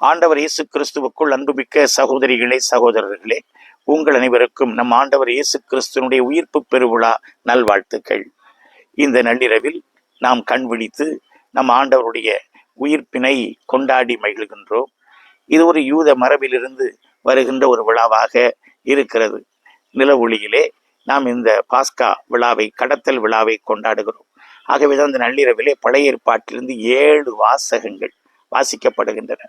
ஆண்டவர் இயேசு கிறிஸ்துவுக்குள் அன்புமிக்க சகோதரிகளே சகோதரர்களே உங்கள் அனைவருக்கும் நம் ஆண்டவர் இயேசு கிறிஸ்துவனுடைய உயிர்ப்பு பெருவிழா நல்வாழ்த்துக்கள். இந்த நள்ளிரவில் நாம் கண் விழித்து நம் ஆண்டவருடைய உயிர்ப்பினை கொண்டாடி மகிழ்கின்றோம். இது ஒரு யூத மரபிலிருந்து வருகின்ற ஒரு விழாவாக இருக்கிறது. நில ஒளியிலே நாம் இந்த பாஸ்கா விழாவை கடத்தல் விழாவை கொண்டாடுகிறோம். ஆகவேதான் இந்த நள்ளிரவிலே பழைய ஏற்பாட்டிலிருந்து ஏழு வாசகங்கள் வாசிக்கப்படுகின்றன.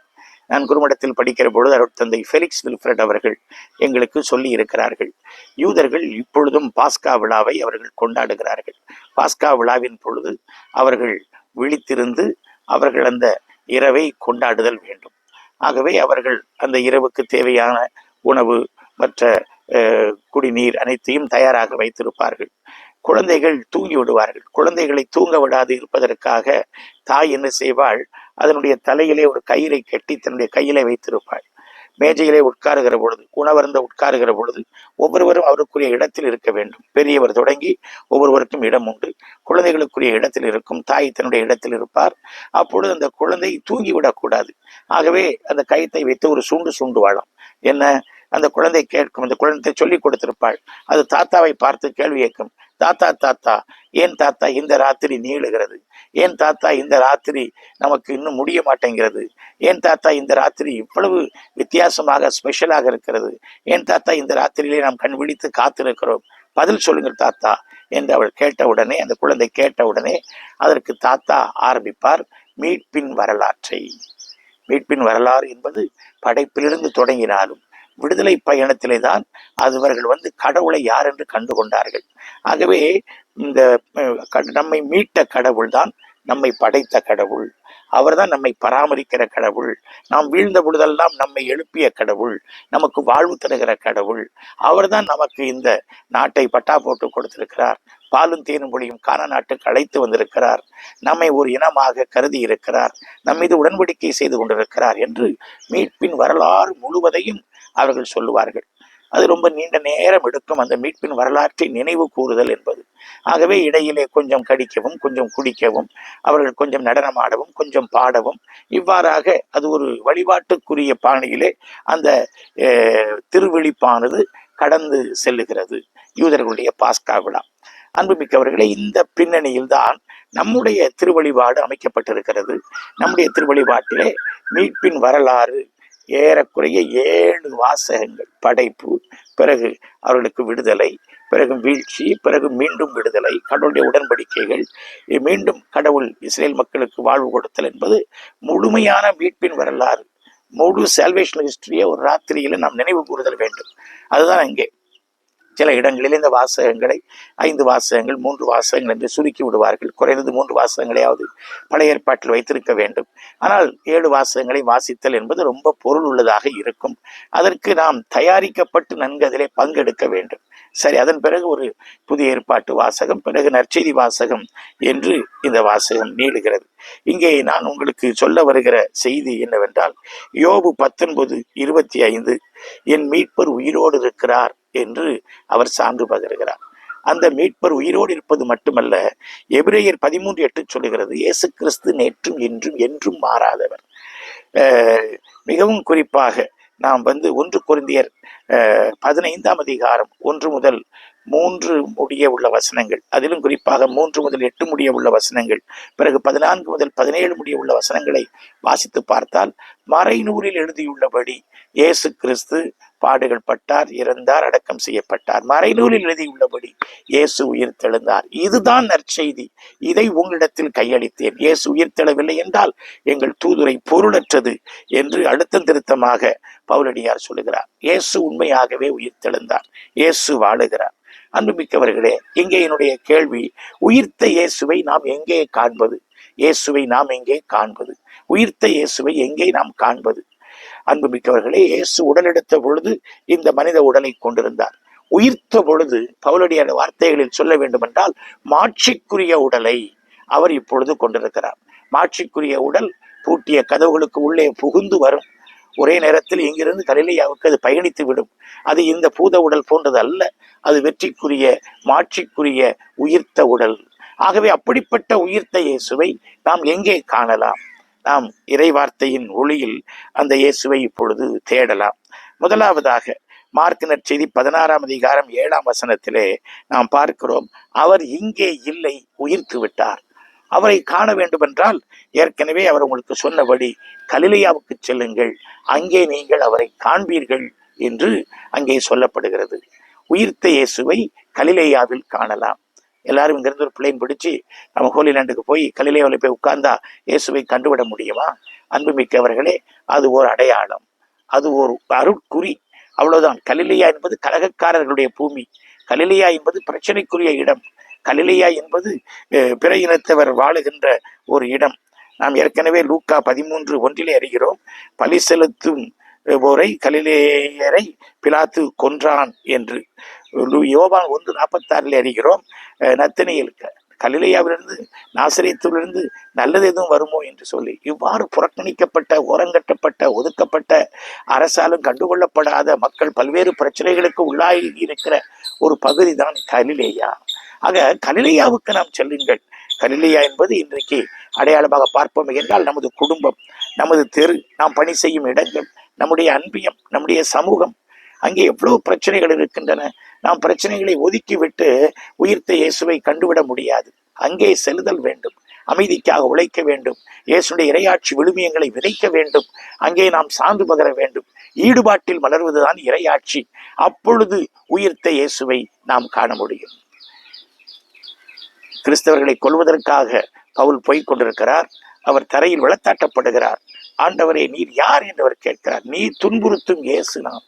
நான் குருமடத்தில் படிக்கிற பொழுது அருட்தந்தை ஃபெலிக்ஸ் வில்ஃப்ரெட் அவர்கள் எங்களுக்கு சொல்லி இருக்கிறார்கள். யூதர்கள் இப்பொழுதும் பாஸ்கா விழாவை அவர்கள் கொண்டாடுகிறார்கள். பாஸ்கா விழாவின் பொழுது அவர்கள் விழித்திருந்து அவர்கள் அந்த இரவை கொண்டாடுதல் வேண்டும். ஆகவே அவர்கள் அந்த இரவுக்கு தேவையான உணவு மற்ற குடிநீர் அனைத்தையும் தயாராக வைத்திருப்பார்கள். குழந்தைகள் தூங்கி விடுவார்கள். குழந்தைகளை தூங்க விடாது இருப்பதற்காக தாய் என்ன செய்வாள்? அதனுடைய தலையிலே ஒரு கயிறை கட்டி தன்னுடைய கையிலே வைத்திருப்பாள். மேஜையிலே உட்காருகிற பொழுது உணவருந்த உட்காருகிற பொழுது ஒவ்வொருவரும் அவருக்குரிய இடத்தில் இருக்க வேண்டும். பெரியவர் தொடங்கி ஒவ்வொருவருக்கும் இடம் உண்டு. குழந்தைகளுக்குரிய இடத்தில் இருக்கும் தாய் தன்னுடைய இடத்தில் இருப்பார். அப்பொழுது அந்த குழந்தை தூங்கி விடக்கூடாது ஆகவே அந்த கயிற்றை வைத்து ஒரு சுண்டு வாழும் என்ன? அந்த குழந்தை கேட்கும் அந்த குழந்தை சொல்லி கொடுத்திருப்பாள். அது தாத்தாவை பார்த்து கேள்வி கேட்கும். தாத்தா தாத்தா ஏன் தாத்தா இந்த ராத்திரி நீளுகிறது? ஏன் தாத்தா இந்த ராத்திரி நமக்கு இன்னும் முடிய மாட்டேங்கிறது? ஏன் தாத்தா இந்த ராத்திரி இவ்வளவு வித்தியாசமாக ஸ்பெஷலாக இருக்கிறது? ஏன் தாத்தா இந்த ராத்திரியிலே நாம் கண் விழித்து காத்திருக்கிறோம்? பதில் சொல்லுங்கள் தாத்தா என்று அவள் கேட்டவுடனே அந்த குழந்தை கேட்டவுடனே அதற்கு தாத்தா ஆரம்பிப்பார் மீட்பின் வரலாற்றை. மீட்பின் வரலாறு என்பது படைப்பிலிருந்து தொடங்கினாலும் விடுதலை பயணத்திலே தான் அதுவர்கள் வந்து கடவுளை யார் என்று கண்டு கொண்டார்கள் ஆகவே இந்த க- நம்மை மீட்ட கடவுள் தான் நம்மை படைத்த கடவுள். அவர்தான் நம்மை பராமரிக்கிற கடவுள். நாம் வீழ்ந்த பொழுதெல்லாம் நம்மை எழுப்பிய கடவுள். நமக்கு வாழ்வு தருகிற கடவுள். அவர்தான் நமக்கு இந்த நாட்டை பட்டா போட்டு கொடுத்திருக்கிறார். பாலும் தேனும் பொழியும் காண நாட்டுக்கு அழைத்து வந்திருக்கிறார். நம்மை ஒரு இனமாக கருதி இருக்கிறார். நம் மீது உடன்படிக்கை செய்து கொண்டிருக்கிறார் என்று மீட்பின் வரலாறு முழுவதையும் அவர்கள் சொல்லுவார்கள். அது ரொம்ப நீண்ட நேரம் எடுக்கும் அந்த மீட்பின் வரலாற்றை நினைவு கூறுதல் என்பது. ஆகவே இடையிலே கொஞ்சம் கடிக்கவும் கொஞ்சம் குடிக்கவும் அவர்கள் கொஞ்சம் நடனமாடவும் கொஞ்சம் பாடவும் இவ்வாறாக அது ஒரு வழிபாட்டுக்குரிய பாணியிலே அந்த திருவிழிப்பானது கடந்து செல்லுகிறது. யூதர்களுடைய பாஸ்கா விழா. அன்புமிக்கவர்களே இந்த பின்னணியில் தான் நம்முடைய திருவழிபாடு அமைக்கப்பட்டிருக்கிறது. நம்முடைய திருவழிபாட்டிலே மீட்பின் வரலாறு ஏறக்குறைய ஏழு வாசகங்கள் படைப்பு பிறகு அவர்களுக்கு விடுதலை பிறகு வீழ்ச்சி பிறகு மீண்டும் விடுதலை கடவுளுடைய உடன்படிக்கைகள் மீண்டும் கடவுள் இஸ்ரேல் மக்களுக்கு வாழ்வு கொடுத்தல் என்பது முழுமையான மீட்பின் வரலாறு. முழு சால்வேஷன் ஹிஸ்டரியை ஒரு ராத்திரியில் நாம் நினைவு கூறுதல் வேண்டும். அதுதான் இங்கே சில இடங்களில் இந்த வாசகங்களை ஐந்து வாசகங்கள் மூன்று வாசகங்கள் என்று சுருக்கி விடுவார்கள். குறைந்தது மூன்று வாசகங்களையாவது பழைய ஏற்பாட்டில் வைத்திருக்க வேண்டும். ஆனால் ஏழு வாசகங்களை வாசித்தல் என்பது ரொம்ப பொருள் உள்ளதாக இருக்கும். அதற்கு நாம் தயாரிக்கப்பட்டு நன்கு அதிலே பங்கெடுக்க வேண்டும். சரி அதன் பிறகு ஒரு புதிய ஏற்பாட்டு வாசகம் பிறகு நற்செய்தி வாசகம் என்று இந்த வாசகம் நீளுகிறது. இங்கே நான் உங்களுக்கு சொல்ல வருகிற செய்தி என்னவென்றால் யோபு பத்தொன்பது இருபத்தி ஐந்து என் மீட்பர் உயிரோடு இருக்கிறார். என்று அவர் சான்று பகிர்கிறார். அந்த மீட்பர் உயிரோடு இருப்பது மட்டுமல்ல எபிரேயர் பதிமூன்று எட்டு சொல்லுகிறது இயேசு கிறிஸ்து நேற்றும் இன்றும் என்றும் மாறாதவர். மிகவும் குறிப்பாக நாம் வந்து ஒன்று குருந்தியர் பதினைந்தாம் அதிகாரம் ஒன்று முதல் மூன்று முடிய உள்ள வசனங்கள் அதிலும் குறிப்பாக மூன்று முதல் எட்டு முடிய உள்ள வசனங்கள் பிறகு பதினான்கு முதல் பதினேழு முடிய உள்ள வசனங்களை வாசித்து பார்த்தால் மறைநூலில் எழுதியுள்ளபடி இயேசு கிறிஸ்து பாடுகள் பட்டார் இறந்தார் அடக்கம் செய்யப்பட்டார். மறைநூலில் எழுதியுள்ளபடி இயேசு உயிர் தெழுந்தார் இதுதான் நற்செய்தி. இதை உங்களிடத்தில் கையளித்தேன். இயேசு உயிர் தெழவில்லை என்றால் எங்கள் தூதுரை பொருளற்றது என்று அழுத்தம் திருத்தமாக பவுலடியார் சொல்லுகிறார். இயேசு உண்மையாகவே உயிர் தெழுந்தார் இயேசு வாழுகிறார். அன்புமிக்கவர்களே இங்கே என்னுடைய கேள்வி உயிர்த்த இயேசுவை நாம் எங்கே காண்பது? இயேசுவை நாம் எங்கே காண்பது? உயிர்த்த இயேசுவை எங்கே நாம் காண்பது? அன்புமிக்கவர்களே இயேசு உடலெடுத்த பொழுது இந்த மனித உடலை கொண்டிருந்தார். உயிர்த்த பொழுது பவுலடியார் வார்த்தைகளில் சொல்ல வேண்டுமென்றால் மாட்சிக்குரிய உடலை அவர் இப்பொழுது கொண்டிருக்கிறார். மாட்சிக்குரிய உடல் பூட்டிய கதவுகளுக்கு உள்ளே புகுந்து வரும். ஒரே நேரத்தில் இங்கிருந்து கலிலேயாவுக்கு அது பயணித்து விடும். அது இந்த பூத உடல் போன்றது அல்ல அது வெற்றிக்குரிய மாட்சிக்குரிய உயிர்த்த உடல். ஆகவே அப்படிப்பட்ட உயிர்த்த இயேசுவை நாம் எங்கே காணலாம்? நாம் இறை வார்த்தையின் ஒளியில் அந்த இயேசுவை இப்பொழுது தேடலாம். முதலாவதாக மார்க்கினர் செய்தி பதினாறாம் அதிகாரம் ஏழாம் வசனத்திலே நாம் பார்க்கிறோம் அவர் இங்கே இல்லை உயிர்த்து விட்டார். அவரை காண வேண்டுமென்றால் ஏற்கனவே அவர் உங்களுக்கு சொன்னபடி கலிலையாவுக்கு செல்லுங்கள் அங்கே நீங்கள் அவரை காண்பீர்கள் என்று அங்கே சொல்லப்படுகிறது. உயிர்த்த இயேசுவை கலிலேயாவில் காணலாம். எல்லாரும் இங்கிருந்து ஒரு பிளேன் பிடிச்சு நம்ம ஹோலிலேண்டுக்கு போய் கலிலேயாவில் போய் உட்கார்ந்தா இயேசுவை கண்டுவிட முடியுமா? அன்புமிக்கவர்களே அது ஒரு அடையாளம். அது ஒரு அருட்குறி. அவ்வளவுதான். கலிலியா என்பது கலகக்காரர்களுடைய பூமி. கலிலியா என்பது பிரச்சனைக்குரிய இடம். கலிலியா என்பது பிற இனத்தவர் வாழுகின்ற ஒரு இடம். நாம் ஏற்கனவே லூக்கா பதிமூன்று ஒன்றிலே அறிகிறோம். பலி செலுத்தும் போரை கலிலேயரை பிலாத்து கொன்றான் என்று. லூ- ஒன்று நாற்பத்தாறில் அறிகிறோம் நத்தினையில் கலிலையாவிலிருந்து நாசிரியத்திலிருந்து நல்லது எதுவும் வருமோ என்று சொல்லி இவ்வாறு புறக்கணிக்கப்பட்ட ஓரங்கட்டப்பட்ட ஒதுக்கப்பட்ட அரசாலும் கண்டுகொள்ளப்படாத மக்கள் பல்வேறு பிரச்சனைகளுக்கு உள்ளாகி இருக்கிற ஒரு பகுதி தான் கலிலேயா. ஆக கலிலேயாவுக்கு நாம் செல்லுங்கள். கலிலேயா என்பது இன்றைக்கு அடையாளமாக பார்ப்போம். என்றால் நமது குடும்பம் நமது தெரு நாம் பணி செய்யும் இடங்கள் நம்முடைய அன்பியம் நம்முடைய சமூகம் அங்கே எவ்வளவு பிரச்சனைகள் இருக்கின்றன நாம் பிரச்சனைகளை ஒதுக்கிவிட்டு உயிர்த்த இயேசுவை கண்டுவிட முடியாது. அங்கே செல்லுதல் வேண்டும். அமைதிக்காக உழைக்க வேண்டும். இயேசுடைய இரையாட்சி விழுமியங்களை விதைக்க வேண்டும். அங்கே நாம் சார்ந்து பகர வேண்டும். ஈடுபாட்டில் மலர்வதுதான் இரையாட்சி. அப்பொழுது உயிர்த்த இயேசுவை நாம் காண முடியும். கிறிஸ்தவர்களை கொல்வதற்காக பவுல் போய்க் கொண்டிருக்கிறார். அவர் தரையில் விளத்தாட்டப்படுகிறார். ஆண்டவரே நீர் யார் என்று அவர் கேட்கிறார். நீர் துன்புறுத்தும் இயேசு நாம்.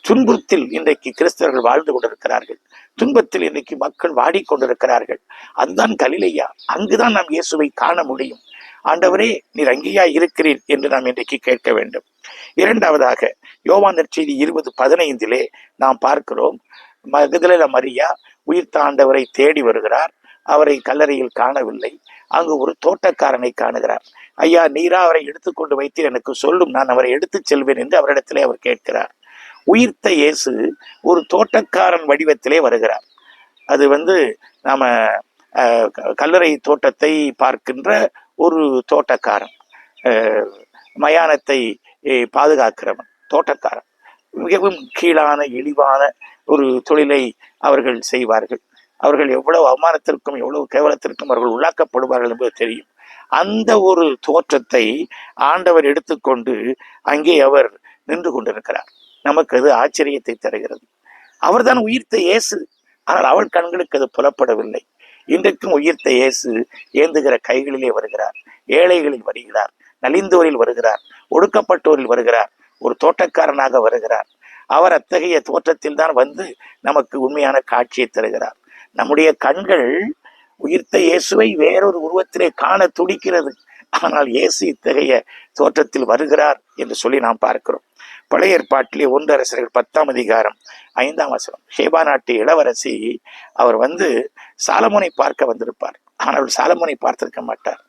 துன்புறுத்தில் இன்றைக்கு கிறிஸ்தவர்கள் வாழ்ந்து கொண்டிருக்கிறார்கள். துன்பத்தில் இன்றைக்கு மக்கள் வாடிக்கொண்டிருக்கிறார்கள் அதுதான் கலிலையா. அங்குதான் நாம் இயேசுவை காண முடியும். ஆண்டவரே நீர் அங்கேயா இருக்கிறீர் என்று நாம் இன்றைக்கு கேட்க வேண்டும். இரண்டாவதாக யோவான் செய்தி இருபது பதினைந்திலே நாம் பார்க்கிறோம் மகதலேல மரியா உயிர்த்த ஆண்டவரை தேடி வருகிறார். அவரை கல்லறையில் காணவில்லை. அங்கு ஒரு தோட்டக்காரனை காணுகிறார். ஐயா நீரா அவரை எடுத்துக்கொண்டு வைத்து எனக்கு சொல்லும் நான் அவரை எடுத்துச் செல்வேன் என்று அவரிடத்திலே அவர் கேட்கிறார். உயிர்த்த இயேசு ஒரு தோட்டக்காரன் வடிவத்திலே வருகிறார். அது வந்து நாம க- கல்லறை தோட்டத்தை பார்க்கின்ற ஒரு தோட்டக்காரன். மயானத்தை பாதுகாக்கிறவன் தோட்டக்காரன். மிகவும் கீழான இழிவான ஒரு தொழிலை அவர்கள் செய்வார்கள். அவர்கள் எவ்வளவு அவமானத்திற்கும் எவ்வளவு கேவலத்திற்கும் அவர்கள் உள்ளாக்கப்படுவார்கள் என்பது தெரியும். அந்த ஒரு தோற்றத்தை ஆண்டவர் எடுத்துக்கொண்டு அங்கே அவர் நின்று கொண்டிருக்கிறார். நமக்கு அது ஆச்சரியத்தை தருகிறது. அவர்தான் உயிர்த்த இயேசு. ஆனால் அவள் கண்களுக்கு அது புலப்படவில்லை. இன்றைக்கும் உயிர்த்த இயேசு ஏந்துகிற கைகளிலே வருகிறார். ஏழைகளில் வருகிறார். நலிந்தோரில் வருகிறார். ஒடுக்கப்பட்டோரில் வருகிறார். ஒரு தோட்டக்காரனாக வருகிறார். அவர் அத்தகைய தோற்றத்தில் தான் வந்து நமக்கு உண்மையான காட்சியை தருகிறார். நம்முடைய கண்கள் உயிர்த்த இயேசுவை வேறொரு உருவத்திலே காண துடிக்கிறது. ஆனால் இயேசு இத்தகைய தோற்றத்தில் வருகிறார் என்று சொல்லி நாம் பார்க்கிறோம். பழைய ஏற்பாட்டிலே ஒன்று அரசர்கள் பத்தாம் அதிகாரம் ஐந்தாம் வசனம். ஷேபா நாட்டு இளவரசி அவர் வந்து சாலமோனை பார்க்க வந்திருப்பார். ஆனால் சாலமோனை பார்த்திருக்க மாட்டார்.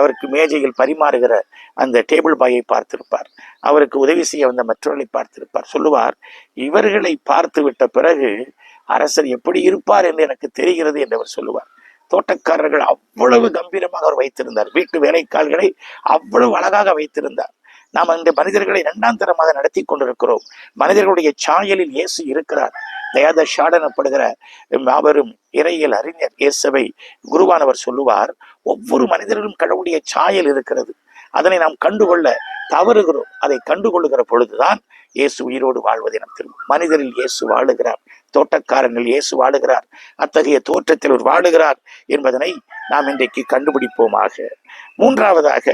அவருக்கு மேஜையில் பரிமாறுகிற அந்த டேபிள் பாயை பார்த்திருப்பார். அவருக்கு உதவி செய்ய வந்த மற்றவர்களை பார்த்திருப்பார். சொல்லுவார் இவர்களை பார்த்து விட்ட பிறகு அரசர் எப்படி இருப்பார் என்று எனக்கு தெரிகிறது என்று அவர் சொல்லுவார். தோட்டக்காரர்கள் அவ்வளவு கம்பீரமாக அவர் வைத்திருந்தார். வீட்டு வேலைக்கால்களை அவ்வளவு அழகாக வைத்திருந்தார். நாம் இந்த மனிதர்களை இரண்டாம் தரமாக நடத்தி கொண்டிருக்கிறோம். மனிதர்களுடைய சாயலில் இயேசு இருக்கிறார். தயாத ஷாடனப்படுகிற மாபெரும் இறையியல் அறிஞர் இயேசுவை குருவானவர் சொல்லுவார் ஒவ்வொரு மனிதர்களும் கடவுளுடைய சாயல் இருக்கிறது. அதனை நாம் கண்டுகொள்ள தவறுகிறோம். அதை கண்டுகொள்ளுகிற பொழுதுதான் இயேசு உயிரோடு வாழ்வதை நாம் திரும்பும் மனிதரில் இயேசு வாழுகிறார். தோட்டக்காரனில் இயேசு வாழுகிறார். அத்தகைய தோற்றத்தில் ஒரு வாழுகிறார் என்பதனை நாம் இன்றைக்கு கண்டுபிடிப்போமாக. மூன்றாவதாக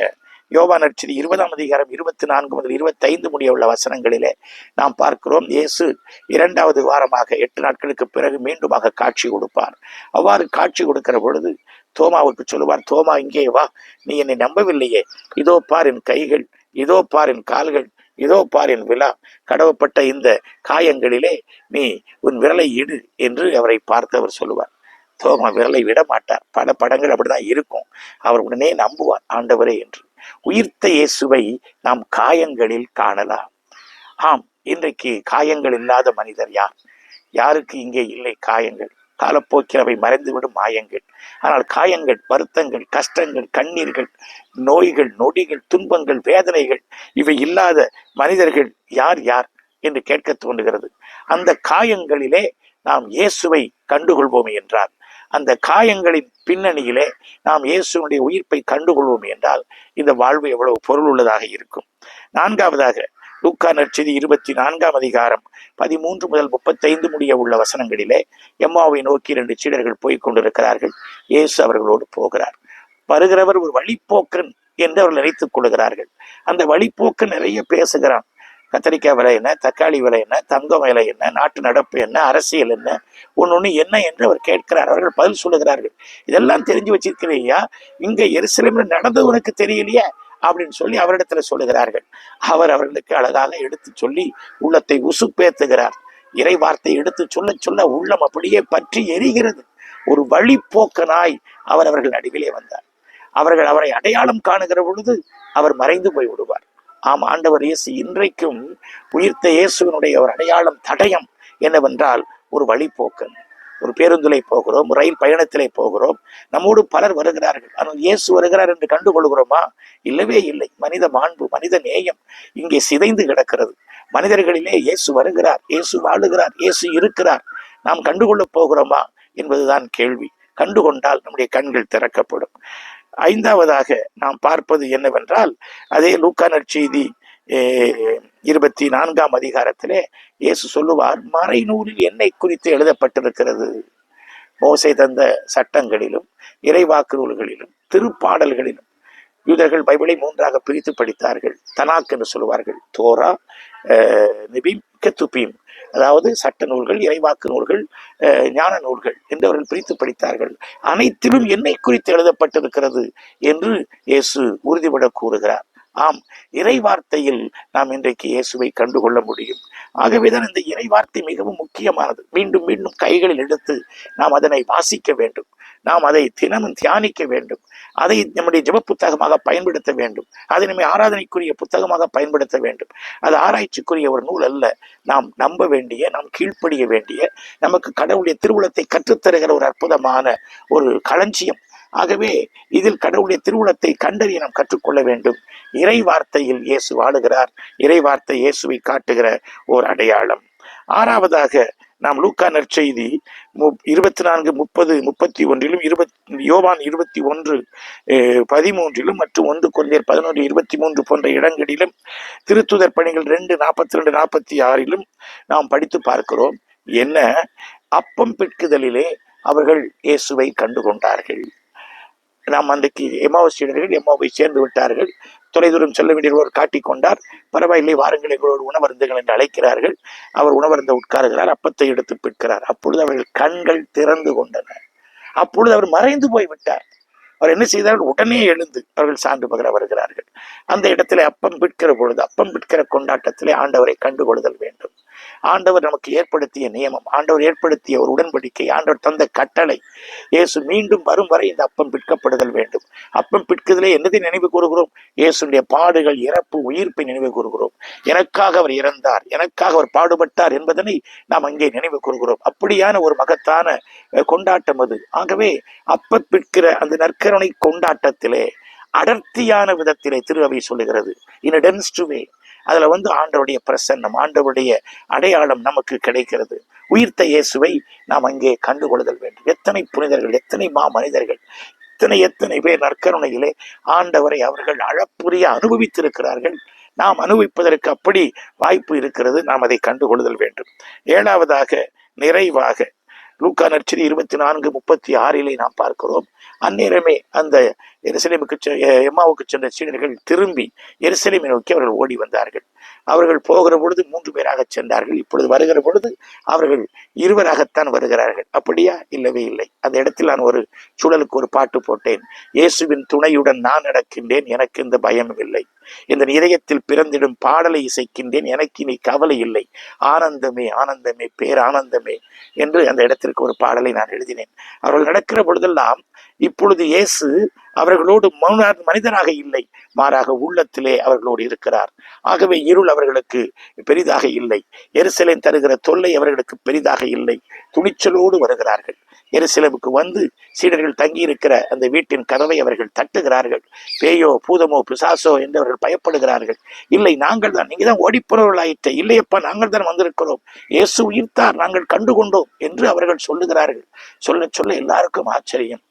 யோவான் நற்செய்தி இருபதாம் அதிகாரம் இருபத்தி நான்கு முதல் இருபத்தைந்து முடிய உள்ள வசனங்களிலே நாம் பார்க்கிறோம் இயேசு இரண்டாவது வாரமாக எட்டு நாட்களுக்கு பிறகு மீண்டுமாக காட்சி கொடுப்பார். அவ்வாறு காட்சி கொடுக்கிற பொழுது தோமாவுக்கு சொல்லுவார் தோமா இங்கே வா நீ என்னை நம்பவில்லையே. இதோ பார் என் கைகள் இதோ பார் என் கால்கள் இதோ பார் என் விழா கடவுப்பட்ட இந்த காயங்களிலே நீ உன் விரலை இடு என்று அவரை பார்த்து அவர் சொல்லுவார். தோமா விரலை விட மாட்டார் பல படங்கள் அப்படிதான் இருக்கும். அவர் உடனே நம்புவார் ஆண்டவரே என்று. உயிர்த்த இயேசுவை நாம் காயங்களில் காணலாம். ஆம் இன்றைக்கு காயங்கள் இல்லாத மனிதர் யார்? யாருக்கு இங்கே இல்லை காயங்கள்? காலப்போக்கில் அவை மறைந்துவிடும் மாயங்கள். ஆனால் காயங்கள் வருத்தங்கள் கஷ்டங்கள் கண்ணீர்கள் நோய்கள் நொடிகள் துன்பங்கள் வேதனைகள் இவை இல்லாத மனிதர்கள் யார் யார் என்று கேட்க தோன்றுகிறது. அந்த காயங்களிலே நாம் இயேசுவை கண்டுகொள்வோமே என்றார். அந்த காயங்களின் பின்னணியிலே நாம் இயேசுனுடைய உயிர்ப்பை கண்டுகொள்வோம் என்றால் இந்த வாழ்வு எவ்வளவு பொருள் உள்ளதாக இருக்கும். நான்காவதாக லூக்கா நற்செய்தி இருபத்தி நான்காம் அதிகாரம் பதிமூன்று முதல் முப்பத்தைந்து முடிய உள்ள வசனங்களிலே எம்மாவை நோக்கி இரண்டு சீடர்கள் போய்க் கொண்டிருக்கிறார்கள். இயேசு அவர்களோடு போகிறார். வருகிறவர் ஒரு வழிப்போக்கன் என்று அவர்கள் நினைத்துக் கொள்கிறார்கள். அந்த வழிப்போக்கன் நிறைய பேசுகிறான். கத்திரிக்காய் விலை என்ன தக்காளி விலை என்ன தங்கம் விலை என்ன நாட்டு நடப்பு என்ன அரசியல் என்ன ஒன்று ஒன்று என்ன என்று அவர் கேட்கிறார். அவர்கள் பதில் சொல்லுகிறார்கள். இதெல்லாம் தெரிஞ்சு வச்சிருக்கிறையா? இங்கே எருசலேமில் நடந்தது உனக்கு தெரியலையே? அப்படின்னு சொல்லி அவரிடத்துல சொல்லுகிறார்கள். அவர் அவர்களுக்கு அழகாக எடுத்து சொல்லி உள்ளத்தை உசுப்பேத்துகிறார். இறை வார்த்தை எடுத்து சொல்ல சொல்ல உள்ளம் அப்படியே பற்றி எரிகிறது. ஒரு வழிப்போக்கனாய் அவர் அவர்கள் நடுவிலே வந்தார். அவர்கள் அவரை அடையாளம் காணுகிற பொழுது அவர் மறைந்து போய் விடுவார். ஆம் ஆண்டவர் இயேசு இன்றைக்கும் உயிர்த்த இயேசுவினுடைய ஒரு அடையாளம் தடயம் என்னவென்றால் ஒரு வழிபோக்கன் ஒரு பேருந்திலே போகிறோம் ரயில் பயணத்திலே போகிறோம். நம்மோடு பலர் வருகிறார்கள். ஆனால் இயேசு வருகிறார் என்று கண்டுகொள்கிறோமா? இல்லவே இல்லை. மனித மாண்பு மனித நேயம் இங்கே சிதைந்து கிடக்கிறது. மனிதர்களிலே இயேசு வருகிறார் இயேசு வாழுகிறார் இயேசு இருக்கிறார். நாம் கண்டுகொள்ளப் போகிறோமா? என்பதுதான் கேள்வி. கண்டுகொண்டால் நம்முடைய கண்கள் திறக்கப்படும். ஐந்தாவதாக நாம் பார்ப்பது என்னவென்றால் அதே லூக்கா நற்செய்தி இருபத்தி நான்காம் அதிகாரத்திலே இயேசு சொல்லுவார் மறைநூலில் என்னை குறித்து எழுதப்பட்டிருக்கிறது? மோசை தந்த சட்டங்களிலும் இறைவாக்கு நூல்களிலும் திருப்பாடல்களிலும் யூதர்கள் பைபிளை மூன்றாக பிரித்து படித்தார்கள். தனாக் என்று சொல்லுவார்கள். தோரா அஹ், நிபீம் கெத்துபீம் அதாவது சட்ட நூல்கள் இறைவாக்கு நூல்கள் ஞான நூல்கள் என்று அவர்கள் பிரித்து படித்தார்கள். அனைத்திலும் என்னை குறித்து எழுதப்பட்டிருக்கிறது என்று இயேசு உறுதிபட கூறுகிறார். ஆம் இறை வார்த்தையில் நாம் இன்றைக்கு இயேசுவை கண்டுகொள்ள முடியும். ஆகவேதான் இந்த இறை வார்த்தை மிகவும் முக்கியமானது. மீண்டும் மீண்டும் கைகளில் எடுத்து நாம் அதனை வாசிக்க வேண்டும். நாம் அதை தினமும் தியானிக்க வேண்டும். அதை நம்முடைய ஜப புத்தகமாக பயன்படுத்த வேண்டும். அதை நம்மை ஆராதனைக்குரிய புத்தகமாக பயன்படுத்த வேண்டும். அது ஆராய்ச்சிக்குரிய ஒரு நூல் அல்ல. நாம் நம்ப வேண்டிய நாம் கீழ்ப்படிய வேண்டிய நமக்கு கடவுளுடைய திருவுளத்தை கற்றுத்தருகிற ஒரு அற்புதமான ஒரு களஞ்சியம். ஆகவே இதில் கடவுளுடைய திருவுளத்தை கண்டறிய நாம் கற்றுக்கொள்ள வேண்டும். இறை வார்த்தையில் இயேசு வாழுகிறார். இறை வார்த்தை இயேசுவை காட்டுகிற ஓர் அடையாளம். ஆறாவதாக நாம் லூக்கா நற்செய்தி மு- இருபத்தி நான்கு முப்பது முப்பத்தி ஒன்றிலும் இருபத் யோவான் இருபத்தி ஒன்று பதிமூன்றிலும் மற்றும் ஒன்று கொள்ளையர் பதினொன்று இருபத்தி மூன்று போன்ற இடங்களிலும் திருத்துதர் பணிகள் ரெண்டு நாற்பத்தி ரெண்டு நாற்பத்தி ஆறிலும் நாம் படித்து பார்க்கிறோம். என்ன? அப்பம் பிற்குதலிலே அவர்கள் இயேசுவை கண்டுகொண்டார்கள். நாம் அன்றைக்கு எம்மாவை சீடர்கள் எம்மாவை சேர்ந்து விட்டார்கள். தொலைதூரம் செல்ல வேண்டியவர் காட்டிக் கொண்டார். பரவாயில்லை வாருங்கள் எங்களோடு உணவருந்துகள் என்று அழைக்கிறார்கள். அவர் உணவருந்த உட்காருகிறார் அப்பத்தை எடுத்து பிற்கிறார் அப்பொழுது அவர்கள் கண்கள் திறந்து கொண்டன. அப்பொழுது அவர் மறைந்து போய் விட்டார் அவர் என்ன செய்தார்கள் உடனே எழுந்து அவர்கள் சான்று பகர வருகிறார்கள். அந்த இடத்திலே அப்பம் பிற்கிற பொழுது அப்பம் பிற்கிற கொண்டாட்டத்திலே ஆண்டவரை கண்டுகொள்ளுதல் வேண்டும். ஆண்டவர் நமக்கு ஏற்படுத்திய நியமம் ஆண்டவர் ஏற்படுத்திய ஒரு உடன்படிக்கை ஆண்டவர் தந்த கட்டளை. இயேசு மீண்டும் வரும் வரை இந்த அப்பம் பிற்கப்படுதல் வேண்டும். அப்பம் பிற்குதலே என்னதை நினைவு கூறுகிறோம்? இயேசுடைய பாடுகள் இறப்பு உயிர்ப்பை நினைவு கூறுகிறோம். எனக்காக அவர் இறந்தார் எனக்காக அவர் பாடுபட்டார் என்பதனை நாம் அங்கே நினைவு கூறுகிறோம். அப்படியான ஒரு மகத்தான கொண்டாட்டம் அது. ஆகவே அப்ப பிற்கிற அந்த நற்கருணை கொண்டாட்டத்திலே அடர்த்தியான விதத்திலே திருஅவை சொல்லுகிறது. இன் டென்ஸ் டு வே அதில் வந்து ஆண்டவருடைய பிரசன்னம் ஆண்டவருடைய அடையாளம் நமக்கு கிடைக்கிறது. உயிர்த்த இயேசுவை நாம் அங்கே கண்டுகொள்ளுதல் வேண்டும். எத்தனை புனிதர்கள் எத்தனை மா மனிதர்கள் எத்தனை எத்தனை பேர் நற்கருணையிலே ஆண்டவரை அவர்கள் அழப்புரிய அனுபவித்திருக்கிறார்கள். நாம் அனுபவிப்பதற்கு அப்படி வாய்ப்பு இருக்கிறது. நாம் அதை கண்டுகொள்ளுதல் வேண்டும். ஏழாவதாக நிறைவாக லூக்கா நற்செய்தி இருபத்தி நான்கு முப்பத்தி ஆறிலே நாம் பார்க்கிறோம். அந்நேரமே அந்த எருசலேமுக்கு செ- எம்மாவுக்கு சென்ற சீடர்கள் திரும்பி எருசலேமை நோக்கி அவர்கள் ஓடி வந்தார்கள். அவர்கள் போகிற பொழுது மூன்று பேராக சென்றார்கள். இப்பொழுது வருகிற பொழுது அவர்கள் இருவராகத்தான் வருகிறார்கள். அப்படியா? இல்லவே இல்லை. அந்த இடத்தில் நான் ஒரு சுழலுக்கு ஒரு பாட்டு போட்டேன். இயேசுவின் துணையுடன் நான் நடக்கின்றேன். எனக்கு இந்த பயமும் இல்லை. இந்த இதயத்தில் பிறந்திடும் பாடலை இசைக்கின்றேன். எனக்கு இனி கவலை இல்லை. ஆனந்தமே ஆனந்தமே பேர் ஆனந்தமே என்று அந்த இடத்திற்கு ஒரு பாடலை நான் எழுதினேன். அவர்கள் நடக்கிற பொழுதெல்லாம் இப்பொழுது இயேசு அவர்களோடு மன மனிதராக இல்லை மாறாக உள்ளத்திலே அவர்களோடு இருக்கிறார். ஆகவே இருள் அவர்களுக்கு பெரிதாக இல்லை. எருசலேம் தருகிற தொல்லை அவர்களுக்கு பெரிதாக இல்லை. துணிச்சலோடு வருகிறார்கள். எருசலேமுக்கு வந்து சீடர்கள் தங்கியிருக்கிற அந்த வீட்டின் கதவை அவர்கள் தட்டுகிறார்கள். பேயோ பூதமோ பிசாசோ என்று அவர்கள் பயப்படுகிறார்கள். இல்லை நாங்கள் தான். நீங்க தான் ஓடிப்போனவர்களாயிற்ற. இல்லையப்பா நாங்கள் தான் வந்திருக்கிறோம். இயேசு உயிர்த்தார் நாங்கள் கண்டுகொண்டோம் என்று அவர்கள் சொல்லுகிறார்கள். சொல்ல சொல்ல எல்லாருக்கும் ஆச்சரியம்.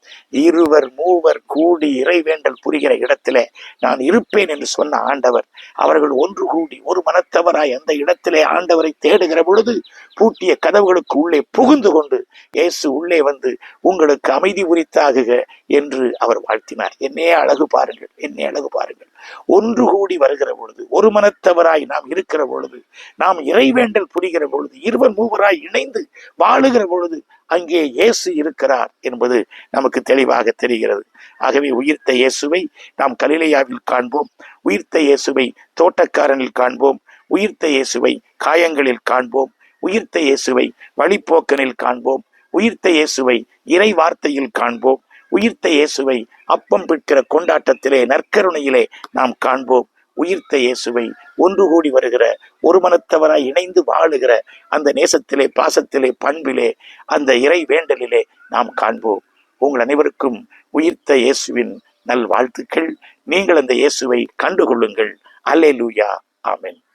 இருவர் மூவர் கூடி இறைவேண்டல் புரிகிற இடத்திலே நான் இருப்பேன் என்று சொன்ன ஆண்டவர் அவர்கள் ஒன்று கூடி ஒரு மனத்தவராய் அந்த இடத்திலே ஆண்டவரை தேடுகிற பொழுது பூட்டிய கதவுகளுக்கு உள்ளே புகுந்து கொண்டு இயேசு உள்ளே வந்து உங்களுக்கு அமைதி உரித்தாகுக என்று அவர் வாழ்த்தினார். என்னே அழகு பாருங்கள் என்னே அழகு பாருங்கள். ஒன்று கூடி வருகிற பொழுது ஒரு மனத்தவராய் நாம் இருக்கிற பொழுது நாம் இறைவேண்டல் புரிகிற பொழுது இருவர் மூவராய் இணைந்து வாழுகிற பொழுது அங்கே இயேசு இருக்கிறார் என்பது நமக்கு தெளிவாக தெரிகிறது. ஆகவே உயிர்த்த இயேசுவை நாம் கலிலையாவில் காண்போம் உயிர்த்த இயேசுவை தோட்டக்காரனில் காண்போம் உயிர்த்த இயேசுவை காயங்களில் காண்போம் உயிர்த்த இயேசுவை வழிப்போக்கனில் காண்போம் உயிர்த்த இயேசுவை இறை வார்த்தையில் காண்போம். உயிர்த்த இயேசுவை அப்பம் பிற்கிற கொண்டாட்டத்திலே நற்கருணையிலே நாம் காண்போம். உயிர்த்த இயேசுவை ஒன்று கூடி வருகிற ஒரு மனத்தவராய் இணைந்து வாழுகிற அந்த நேசத்திலே பாசத்திலே பண்பிலே அந்த இறை வேண்டலிலே நாம் காண்போம். உங்கள் அனைவருக்கும் உயிர்த்த இயேசுவின் நல் வாழ்த்துக்கள் நீங்கள் அந்த இயேசுவை கண்டுகொள்ளுங்கள். அல்லேலூயா. ஆமென்.